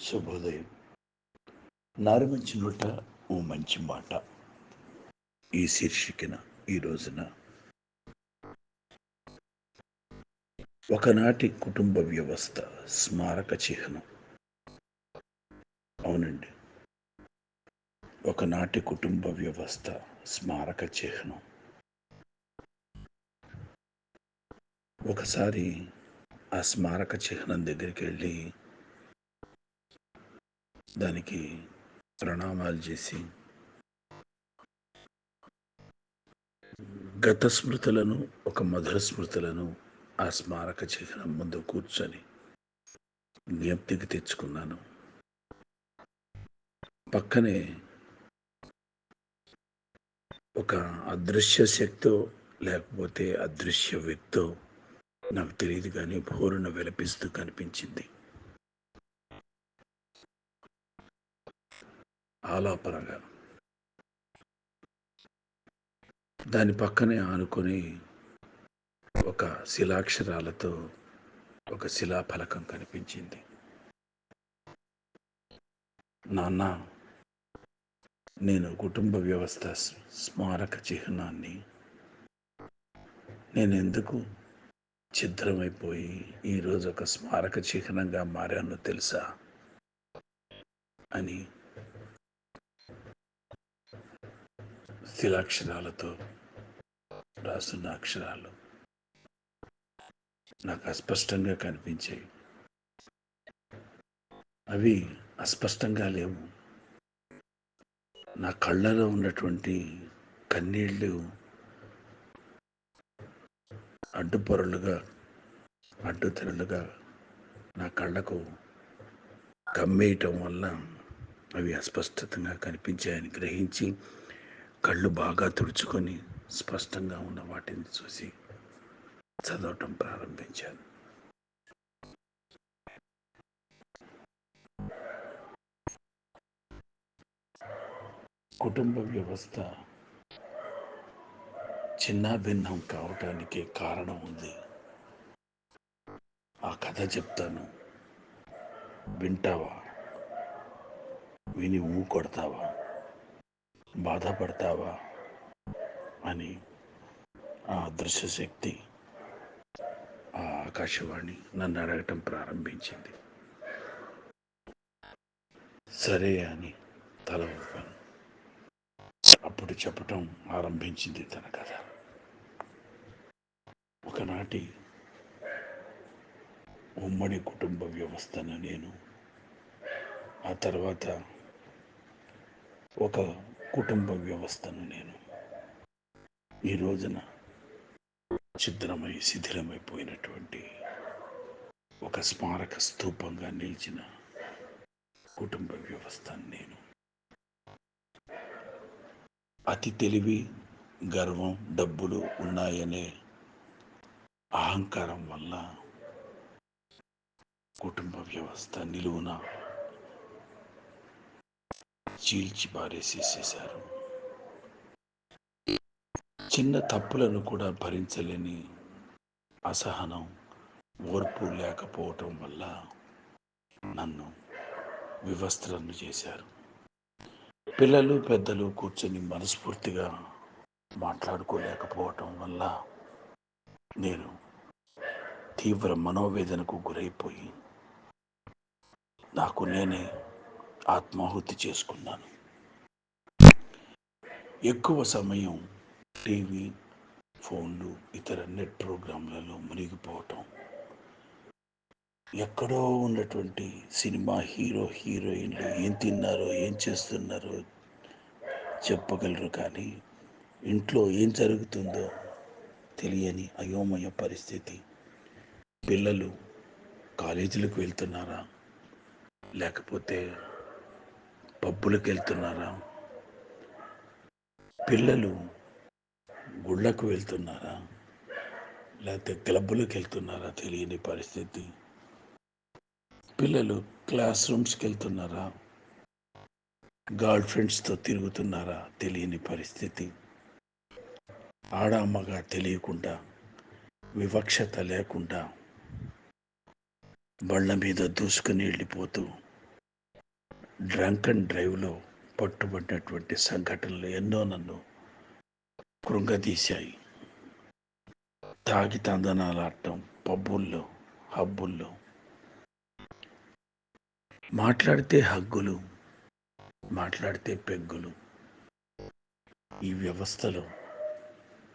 శుభోదయం నారి మంచి నోట ఓ మంచి మాట. ఈ శీర్షికన ఈ రోజున. ఒకనాటి కుటుంబ వ్యవస్థ స్మారక చిహ్నం. అవునండి. ఒకనాటి కుటుంబ వ్యవస్థ స్మారక చిహ్నం. ఒకసారి ఆ స్మారక చిహ్నం దగ్గరికి వెళ్ళి దానికి ప్రణామాలు చేసి గత స్మృతులను ఒక మధుర స్మృతులను ఆ స్మారక చిహ్నం ముందు కూర్చొని జ్ఞప్తికి తెచ్చుకున్నాను. పక్కనే ఒక అదృశ్య శక్తో లేకపోతే అదృశ్య వ్యక్తో నాకు తెలియదు కానీ భోరున విలపిస్తూ కనిపించింది. ఆలాపనగా దాని పక్కనే ఆనుకొని ఒక శిలాక్షరాలతో ఒక శిలాఫలకం కనిపించింది. నాన్న నేను కుటుంబ వ్యవస్థ స్మారక చిహ్నాన్ని నేను ఎందుకు ఛిద్రమైపోయి ఈరోజు ఒక స్మారక చిహ్నంగా మారానో తెలుసా? అని అక్షరాలతో రాస్తున్న అక్షరాలు నాకు అస్పష్టంగా కనిపించాయి. అవి అస్పష్టంగా లేవు. నా కళ్ళలో ఉన్నటువంటి కన్నీళ్ళు అడ్డుపొరలుగా అడ్డుతెరలుగా నా కళ్ళకు కమ్మేయటం వల్ల అవి అస్పష్టంగా కనిపించాయని గ్రహించి కళ్ళు బాగా తుడుచుకొని స్పష్టంగా ఉన్న వాటిని చూసి చదవటం ప్రారంభించాను. కుటుంబ వ్యవస్థ చిన్న భిన్నం కావటానికి కారణం ఉంది. ఆ కథ చెప్తాను. వింటావా? విని ఊ కొడతావా? బాధపడతావా అని ఆ అదృశ్య శక్తి ఆ ఆకాశవాణి నన్ను అడగటం ప్రారంభించింది. సరే అని తల ఊపాను. అప్పుడు చెప్పటం ఆరంభించింది తన కథ. ఒకనాటి ఉమ్మడి కుటుంబ వ్యవస్థను నేను ఆ తర్వాత ఒక కుటుంబ వ్యవస్థను నేను ఈ రోజున ఛిద్రమై శిథిలమైపోయినటువంటి ఒక స్మారక స్తూపంగా నిలిచిన కుటుంబ వ్యవస్థను నేను. అతి తెలివి గర్వం డబ్బులు ఉన్నాయనే అహంకారం వల్ల కుటుంబ వ్యవస్థ నిలువున చీల్చి పారేసేసేశారు చిన్న తప్పులను కూడా భరించలేని అసహనం ఓర్పు లేకపోవటం వల్ల నన్ను వివస్త్రను చేశారు. పిల్లలు పెద్దలు కూర్చొని మనస్ఫూర్తిగా మాట్లాడుకోలేకపోవటం వల్ల నేను తీవ్ర మనోవేదనకు గురైపోయి నాకు నేనే ఆత్మాహుతి చేసుకున్నాను. ఎక్కువ సమయం టీవీ ఫోన్లు ఇతర నెట్ ప్రోగ్రాంలలో మునిగిపోవటం. ఎక్కడో ఉన్నటువంటి సినిమా హీరో హీరోయిన్లు ఏం తిన్నారో ఏం చేస్తున్నారో చెప్పగలరు కానీ ఇంట్లో ఏం జరుగుతుందో తెలియని అయోమయ పరిస్థితి. పిల్లలు కాలేజీలకు వెళ్తున్నారా? లేకపోతే పబ్బులకు వెళ్తున్నారా పిల్లలు గుళ్ళకు వెళ్తున్నారా? లేకపోతే క్లబ్బులకు వెళ్తున్నారా తెలియని పరిస్థితి? పిల్లలు క్లాస్ రూమ్స్కి వెళ్తున్నారా గర్ల్ ఫ్రెండ్స్తో తిరుగుతున్నారా తెలియని పరిస్థితి? ఆడ అమ్మగా తెలియకుండా వివక్షత లేకుండా బళ్ళ మీద దూసుకుని వెళ్ళిపోతూ డ్రంక్ అండ్ డ్రైవ్లో పట్టుబడినటువంటి సంఘటనలు ఎన్నో నన్ను కృంగతీశాయి తాగి తందనాలాడటం పబ్బుల్లో హబ్బుల్లో. మాట్లాడితే హగ్గులు మాట్లాడితే పెగ్గులు. ఈ వ్యవస్థలో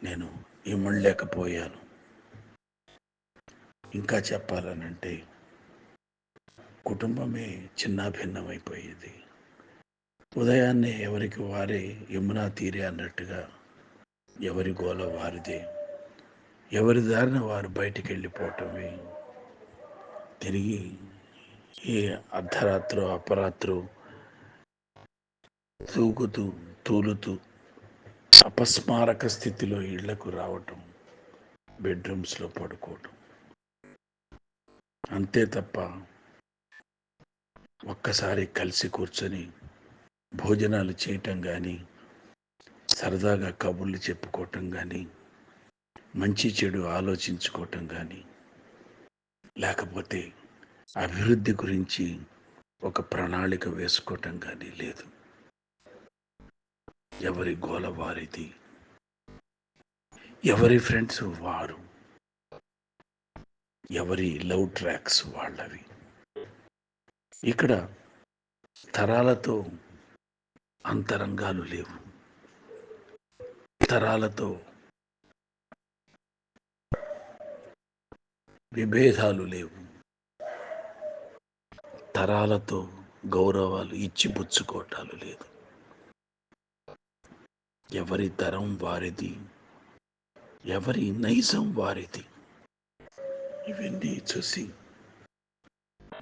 నేను ఇమ్మడలేకపోయాను. ఇంకా చెప్పాలనంటే కుటుంబమే చిన్నాభిన్నమైపోయేది. ఉదయాన్నే ఎవరికి వారే యమునా తీరే అన్నట్టుగా ఎవరి గోల వారిదే. ఎవరి దారిన వారు బయటికి వెళ్ళిపోవటమే తిరిగి ఏ అర్ధరాత్రు అపరాత్రు తూగుతూ తూలుతూ అపస్మారక స్థితిలో ఇళ్ళకు రావటం బెడ్రూమ్స్లో పడుకోవటం. అంతే తప్ప ఒక్కసారి కలిసి కూర్చొని భోజనాలు చేయటం కానీ సరదాగా కబుర్లు చెప్పుకోవటం కానీ మంచి చెడు ఆలోచించుకోవటం కానీ లేకపోతే అభివృద్ధి గురించి ఒక ప్రణాళిక వేసుకోవటం కానీ లేదు. ఎవరి గోల వారిది? ఎవరి ఫ్రెండ్స్ వారు? ఎవరి లవ్ ట్రాక్స్ వాళ్ళవి? ఇక్కడ తరాలతో అంతరంగాలు లేవు. తరాలతో విభేదాలు లేవు. తరాలతో గౌరవాలు ఇచ్చి పుచ్చుకోవటాలు లేదు. ఎవరి తరం వారిది ఎవరి నైజం వారిది? ఇవన్నీ చూసి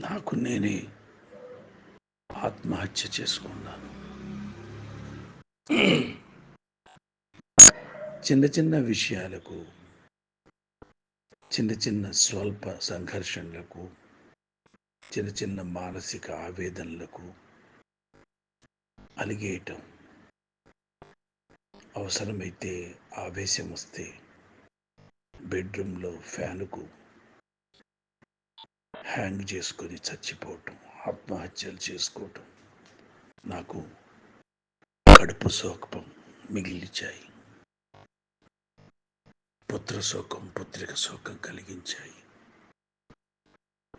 నాకు నేనే ఆత్మహత్య చేసుకున్నాను. చిన్న చిన్న విషయాలకు చిన్న చిన్న స్వల్ప సంఘర్షణలకు చిన్న చిన్న మానసిక ఆవేదనలకు అలిగేయటం అవసరమైతే ఆవేశం వస్తే బెడ్రూమ్లో ఫ్యానుకు హ్యాంగ్ చేసుకొని చచ్చిపోవటం. ఆత్మహత్యలు చేసుకోవటం. నాకు కడుపు శోకం మిగిలిచాయి. పుత్ర శోకం పుత్రిక శోకం కలిగించాయి.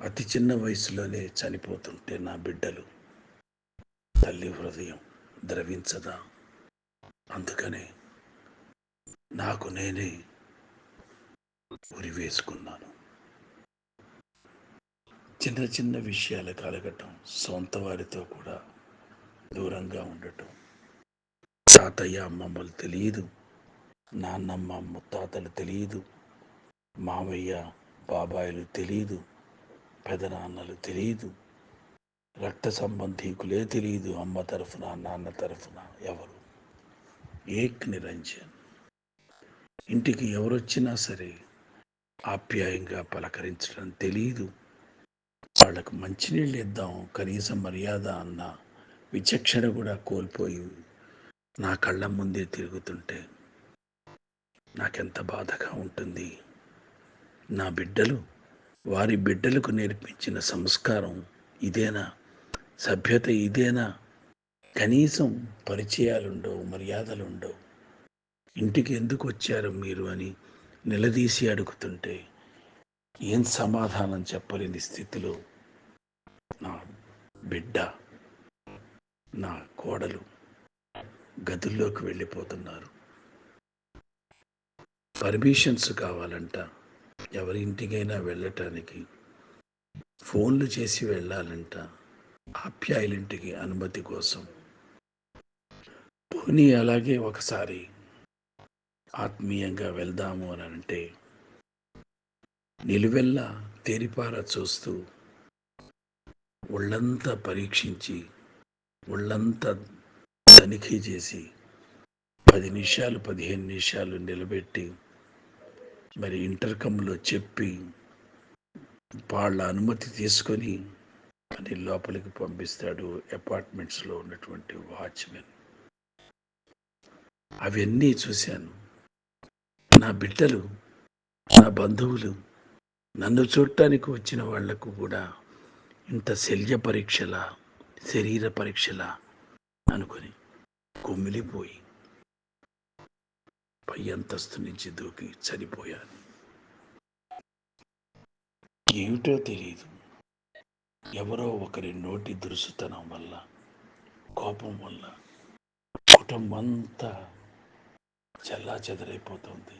అతి చిన్న వయసులోనే చనిపోతుంటే నా బిడ్డలు తల్లి హృదయం ద్రవించదా? అందుకనే నాకు నేనే ఉరి వేసుకున్నాను. చిన్న చిన్న విషయాలు కలగటం సొంత వారితో కూడా దూరంగా ఉండటం. తాతయ్య అమ్మమ్మలు తెలియదు నాన్నమ్మ ముత్తాతలు తెలియదు మామయ్య బాబాయిలు తెలియదు పెదనాన్నలు తెలియదు రక్త సంబంధీకులే తెలియదు అమ్మ తరఫున నాన్న తరఫున ఎవరు? ఏక్ నిరంజన్. ఇంటికి ఎవరొచ్చినా సరే ఆప్యాయంగా పలకరించడం తెలియదు వాళ్ళకు మంచినీళ్ళు ఇద్దాం కనీసం మర్యాద అన్న విచక్షణ కూడా కోల్పోయి నా కళ్ళ ముందే తిరుగుతుంటే నాకెంత బాధగా ఉంటుంది. నా బిడ్డలు వారి బిడ్డలకు నేర్పించిన సంస్కారం ఇదేనా? సభ్యత ఇదేనా? కనీసం పరిచయాలుండవు మర్యాదలుండవు. ఇంటికి ఎందుకు వచ్చారు మీరు అని నిలదీసి అడుగుతుంటే ఏం సమాధానం చెప్పలేని స్థితిలో నా బిడ్డ నా కోడలు గదుల్లోకి వెళ్ళిపోతున్నారు. పర్మిషన్స్ కావాలంట. ఎవరి ఇంటికైనా వెళ్ళటానికి ఫోన్లు చేసి వెళ్ళాలంట. ఆప్యాయులింటికి అనుమతి కోసం. పోనీ అలాగే ఒకసారి ఆత్మీయంగా వెళ్దాము అని అంటే నిలువెల్లా తేరిపార చూస్తూ ఒళ్ళంతా పరీక్షించి ఒళ్ళంతా తనిఖీ చేసి పది నిమిషాలు పదిహేను నిమిషాలు నిలబెట్టి మరి ఇంటర్కమ్లో చెప్పి వాళ్ళ అనుమతి తీసుకొని అని లోపలికి పంపిస్తాడు అపార్ట్మెంట్స్లో ఉన్నటువంటి వాచ్మెన్. అవన్నీ చూశాను. నా బిడ్డలు నా బంధువులు నన్ను చూడటానికి వచ్చిన వాళ్ళకు కూడా ఇంత శల్య పరీక్షల శరీర పరీక్షలా అనుకొని కుమిలిపోయి పై అంతస్తు నుంచి దూకి చనిపోయాను ఏమిటో తెలియదు ఎవరో ఒకరి నోటి దురుసుతనం వల్ల కోపం వల్ల కుటుంబం అంతా చల్లా చెదరైపోతుంది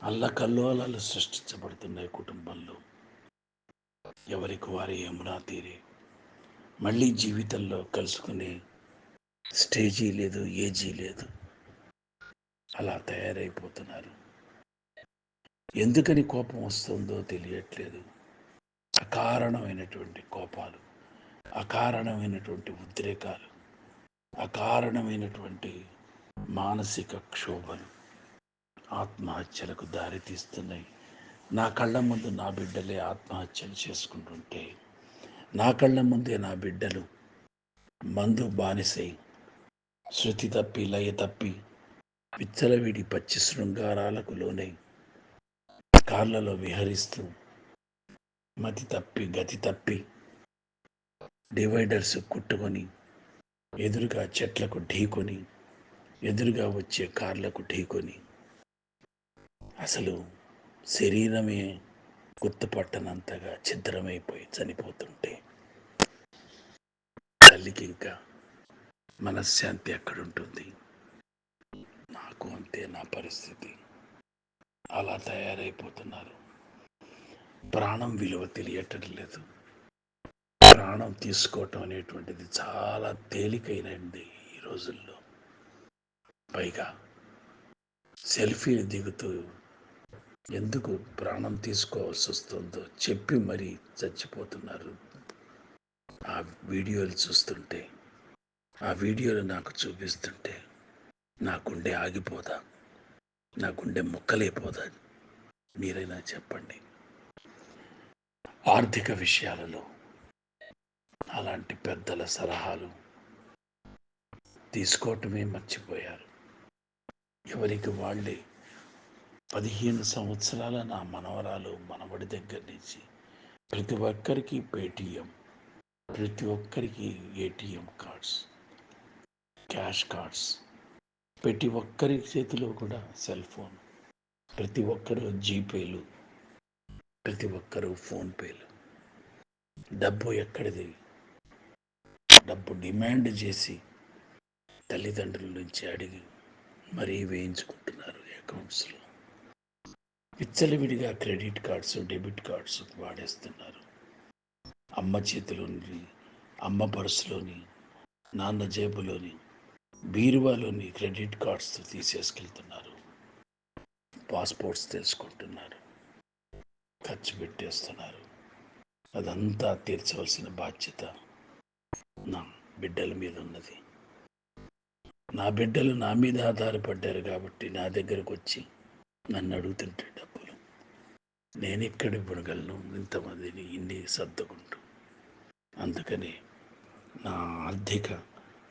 అల్లకల్లోలాలు సృష్టించబడుతున్నాయి కుటుంబంలో. ఎవరికి వారి యమునా తీరే? మళ్ళీ జీవితంలో కలుసుకునే స్టేజీ లేదు ఏజీ లేదు. అలా తయారైపోతున్నారు. ఎందుకని కోపం వస్తుందో తెలియట్లేదు. అకారణమైనటువంటి కోపాలు అకారణమైనటువంటి ఉద్రేకాలు అకారణమైనటువంటి మానసిక క్షోభలు ఆత్మహత్యలకు దారితీస్తున్నాయి. నా కళ్ళ ముందు నా బిడ్డలే ఆత్మహత్యలు చేసుకుంటుంటే నా కళ్ళ ముందే నా బిడ్డలు మందు బానిసై శృతి తప్పి లయ తప్పి విచ్చలవిడి పచ్చి శృంగారాలకు లోనై కార్లలో విహరిస్తూ మతి తప్పి గతి తప్పి డివైడర్స్ కుట్టుకొని ఎదురుగా చెట్లకు ఢీకొని ఎదురుగా వచ్చే కార్లకు ఢీకొని అసలు శరీరమే గుర్తుపట్టనంతగా ఛిద్రమైపోయి చనిపోతుంటే తల్లికి ఇంకా మనశ్శాంతి ఎక్కడుంటుంది? నాకు అంతే నా పరిస్థితి. అలా తయారైపోతున్నారు. ప్రాణం విలువ తెలియటం లేదు. ప్రాణం తీసుకోవటం అనేటువంటిది చాలా తేలికైనది ఈ రోజుల్లో. పైగా సెల్ఫీలు దిగుతూ ఎందుకు ప్రాణం తీసుకోవాల్సి వస్తుందో చెప్పి మరీ చచ్చిపోతున్నారు. ఆ వీడియోలు చూస్తుంటే ఆ వీడియోలు నాకు చూపిస్తుంటే నా గుండె ఆగిపోదా? నా గుండె ముక్కలైపోదా? మీరైనా చెప్పండి. ఆర్థిక విషయాలలో అలాంటి పెద్దల సలహాలు తీసుకోవటమే మర్చిపోయారు. ఎవరికి వాళ్ళే పదిహేను సంవత్సరాల నా మనవరాలు మనవడి దగ్గర నుంచి ప్రతి ఒక్కరికి పేటిఎం ప్రతి ఒక్కరికి ఏటీఎం కార్డ్స్ క్యాష్ కార్డ్స్ ప్రతి ఒక్కరి చేతిలో కూడా సెల్ ఫోన్ ప్రతి ఒక్కరు జీపేలు ప్రతి ఒక్కరు ఫోన్పేలు. డబ్బు ఎక్కడిది? డబ్బు డిమాండ్ చేసి తల్లిదండ్రుల నుంచి అడిగి మరీ వేయించుకుంటున్నారు అకౌంట్స్లో. విచ్చలవిడిగా క్రెడిట్ కార్డ్స్ డెబిట్ కార్డ్స్ వాడేస్తున్నారు. అమ్మ చేతిలోని అమ్మ పర్సులోని నాన్న జేబులోని బీరువాలోని క్రెడిట్ కార్డ్స్ తీసేసుకెళ్తున్నారు. పాస్పోర్ట్స్ తెలుసుకుంటున్నారు. ఖర్చు పెట్టేస్తున్నారు. అదంతా తీర్చవలసిన బాధ్యత నా బిడ్డల మీద ఉన్నది. నా బిడ్డలు నా మీద ఆధారపడ్డారు కాబట్టి నా దగ్గరకు వచ్చి నన్ను అడుగుతుంటే డబ్బులు. నేను ఎక్కడ ఇవ్వగలను ఇంతమందిని ఇన్ని సర్దుకుంటూ. అందుకని నా ఆర్థిక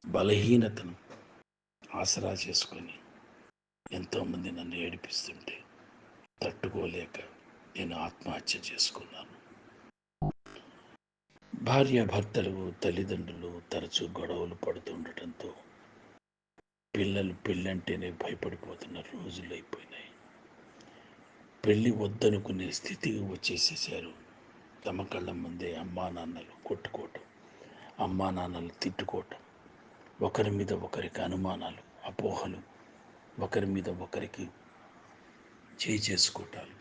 బలహీనతను ఆసరా చేసుకొని ఎంతోమంది నన్ను ఏడిపిస్తుంటే తట్టుకోలేక నేను ఆత్మహత్య చేసుకున్నాను. భార్య భర్తలు తల్లిదండ్రులు తరచూ గొడవలు పడుతుండటంతో పిల్లలు పెళ్ళంటేనే భయపడిపోతున్న రోజులు అయిపోయినాయి. పెళ్ళి వద్దనుకునే స్థితికి వచ్చేసేసారు తమ కళ్ళ ముందే అమ్మా నాన్నలు కొట్టుకోవటం అమ్మా నాన్నలు తిట్టుకోవటం ఒకరి మీద ఒకరికి అనుమానాలు అపోహలు ఒకరి మీద ఒకరికి చేయి చేసుకోవటాలు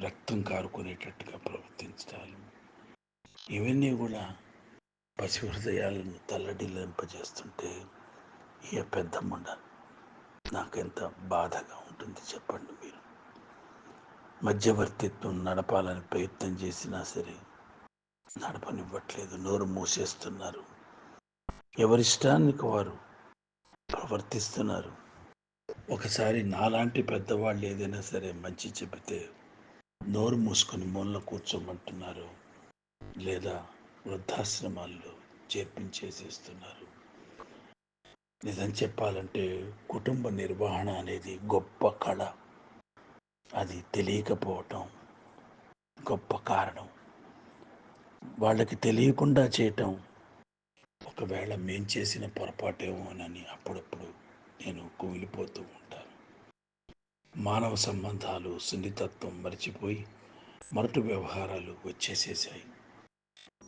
రక్తం కారుకునేటట్టుగా ప్రవర్తించటాలు. ఇవన్నీ కూడా పసి హృదయాలను తల్లడిల్లింపజేస్తుంటే ఏ ముండ నాకెంత బాధగా ఉంటుంది చెప్పండి మీరు. మధ్యవర్తిత్వం నడపాలని ప్రయత్నం చేసినా సరే నడపనివ్వట్లేదు నోరు మూసేస్తున్నారు. ఎవరిష్టానికి వారు ప్రవర్తిస్తున్నారు? ఒకసారి నాలాంటి పెద్దవాళ్ళు ఏదైనా సరే మంచి చెబితే నోరు మూసుకొని మూలన కూర్చోమంటున్నారు లేదా వృద్ధాశ్రమాల్లో చేర్పించేసేస్తున్నారు నిజం చెప్పాలంటే కుటుంబ నిర్వహణ అనేది గొప్ప కళ. అది తెలియకపోవటం గొప్ప కారణం. వాళ్ళకి తెలియకుండా చేయటం ఒకవేళ మేం చేసిన పొరపాటేమోనని అప్పుడప్పుడు నేను కుమిలిపోతూ ఉంటాను. మానవ సంబంధాలు సున్నితత్వం మర్చిపోయి మరటు వ్యవహారాలు వచ్చేసేసాయి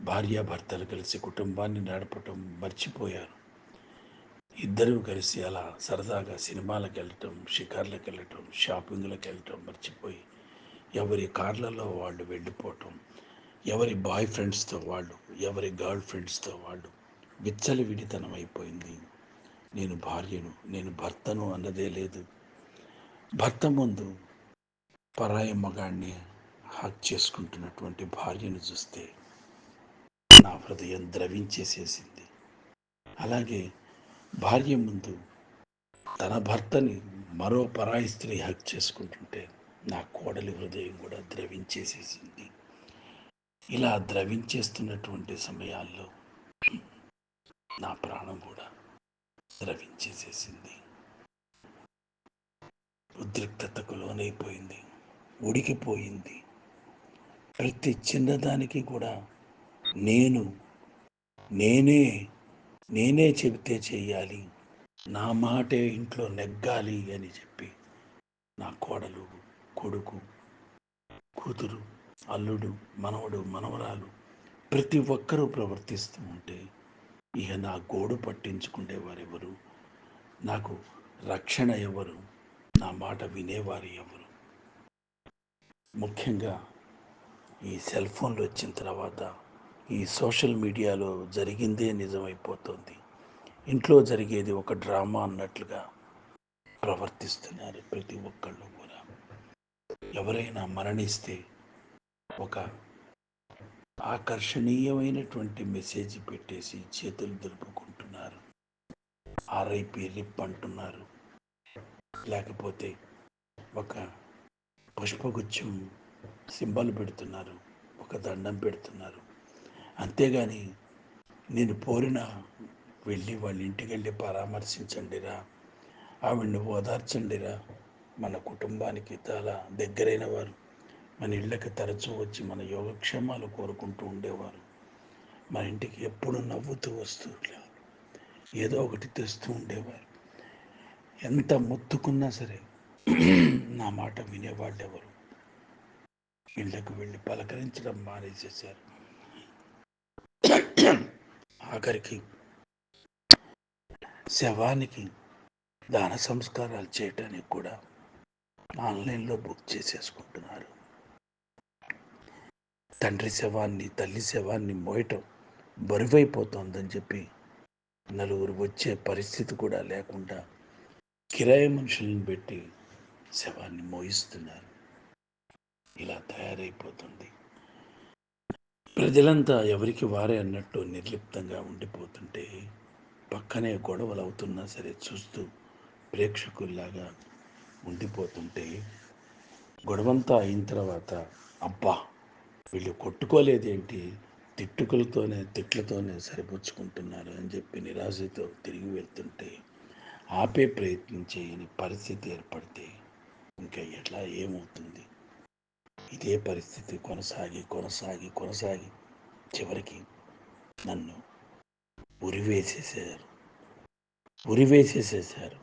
భార్యాభర్తలు కలిసి కుటుంబాన్ని నడపటం మర్చిపోయారు. ఇద్దరూ కలిసి అలా సరదాగా సినిమాలకు వెళ్ళటం షికార్లకు వెళ్ళటం షాపింగ్లకు వెళ్ళటం మర్చిపోయి ఎవరి కార్లలో వాళ్ళు వెళ్ళిపోవటం ఎవరి బాయ్ ఫ్రెండ్స్తో వాళ్ళు ఎవరి గర్ల్ ఫ్రెండ్స్తో వాళ్ళు విచ్చలి విడితనం అయిపోయింది నేను భార్యను నేను భర్తను అన్నదే లేదు. భర్త ముందు పరాయి మగాడిని హక్ చేసుకుంటున్నటువంటి భార్యను చూస్తే నా హృదయం ద్రవించేసేసింది. అలాగే భార్య ముందు తన భర్తని మరో పరాయి స్త్రీ హక్ చేసుకుంటుంటే నా కోడలి హృదయం కూడా ద్రవించేసేసింది. ఇలా ద్రవించేస్తున్నటువంటి సమయాల్లో నా ప్రాణం కూడా ద్రవించేసేసింది. ఉద్రిక్తతకు లోనైపోయింది ఉడికిపోయింది. ప్రతి చిన్నదానికి కూడా నేను నేనే నేనే చెబితే చేయాలి నా మాటే ఇంట్లో నెగ్గాలి అని చెప్పి నా కోడలు కొడుకు కూతురు అల్లుడు మనవడు మనవరాలు ప్రతి ఒక్కరూ ప్రవర్తిస్తూ ఉంటే ఇక నా గోడు పట్టించుకునేవారెవరు నాకు రక్షణ ఎవరు? నా మాట వినేవారు ఎవరు? ముఖ్యంగా ఈ సెల్ ఫోన్లు వచ్చిన తర్వాత ఈ సోషల్ మీడియాలో జరిగిందే నిజమైపోతుంది. ఇంట్లో జరిగేది ఒక డ్రామా అన్నట్లుగా ప్రవర్తిస్తున్నారు ప్రతి ఒక్కళ్ళు కూడా. ఎవరైనా మరణిస్తే ఒక ఆకర్షణీయమైనటువంటి మెసేజ్ పెట్టేసి చేతులు దులుపుకుంటున్నారు. ఆర్ఐపి రిప్ అంటున్నారు. లేకపోతే ఒక పుష్పగుచ్చం సింబల్ పెడుతున్నారు. ఒక దండం పెడుతున్నారు. అంతేగాని నేను పోరిన వెళ్ళి వాళ్ళ ఇంటికి వెళ్ళి పరామర్శించండిరా ఆవిడ్ని ఓదార్చండిరా. మన కుటుంబానికి చాలా దగ్గరైన వారు మన ఇళ్ళకి తరచూ వచ్చి మన యోగక్షేమాలు కోరుకుంటూ ఉండేవారు. మన ఇంటికి ఎప్పుడు నవ్వుతూ వస్తూ ఏదో ఒకటి తెస్తూ ఉండేవారు. ఎంత మొత్తుకున్నా సరే నా మాట వినేవాళ్ళు ఎవరు ఇళ్ళకు వెళ్ళి పలకరించడం మానేసేసారు ఆఖరికి శవానికి దాన సంస్కారాలు చేయటానికి కూడా ఆన్లైన్లో బుక్ చేసేసుకుంటున్నారు. తండ్రి శవాన్ని తల్లి శవాన్ని మోయటం బరువైపోతోందని చెప్పి నలుగురు వచ్చే పరిస్థితి కూడా లేకుండా కిరాయి మనుషులను పెట్టి శవాన్ని మోయిస్తున్నారు. ఇలా తయారైపోతుంది. ప్రజలంతా ఎవరికి వారే అన్నట్టు నిర్లిప్తంగా ఉండిపోతుంటే పక్కనే గొడవలు అవుతున్నా సరే చూస్తూ ప్రేక్షకుల్లాగా ఉండిపోతుంటే గొడవంతా అయిన తర్వాత అబ్బా! వీళ్ళు కొట్టుకోలేదేంటి? తిట్టుకులతోనే తిట్లతోనే సరిపుచ్చుకుంటున్నారు అని చెప్పి నిరాశతో తిరిగి వెళ్తుంటే ఆపే ప్రయత్నం చేయని పరిస్థితి ఏర్పడితే ఇంకా ఎట్లా ఏమవుతుంది? ఇదే పరిస్థితి కొనసాగి కొనసాగి కొనసాగి చివరికి నన్ను ఉరివేసేసారు. ఉరివేసేసేసారు.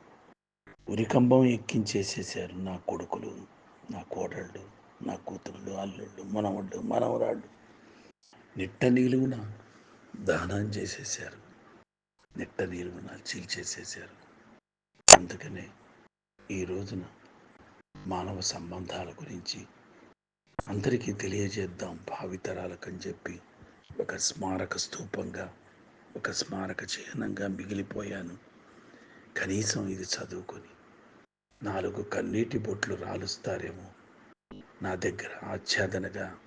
ఉరికంబం ఎక్కించేసేసారు నా కొడుకులు నా కోడళ్ళు నా కూతుళ్ళు అల్లుళ్ళు మనవళ్ళు మనవరాళ్ళు. నిట్ట నిలువున దానం చేసేసారు. నిట్ట నిలువున చీల్చేసేసారు. అందుకనే ఈ రోజున మానవ సంబంధాల గురించి అందరికీ తెలియజేద్దాం భావితరాలకని చెప్పి ఒక స్మారక స్తూపంగా ఒక స్మారక చిహ్నంగా మిగిలిపోయాను. కనీసం ఇది చదువుకొని నాలుగు కన్నీటి బొట్లు రాలుస్తారేమో. నా దగ్గర ఆచ్ఛాదనగా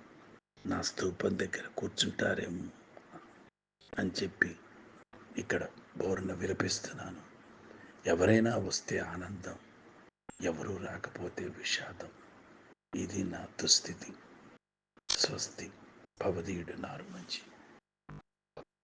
నా స్తూపం దగ్గర కూర్చుంటారేమో అని చెప్పి ఇక్కడ బోర్న విలపిస్తున్నాను. ఎవరైనా వస్తే ఆనందం ఎవరూ రాకపోతే విషాదం. ఇది నా దుస్థితి. స్వస్తి. భవదీయుడు నారు మంచి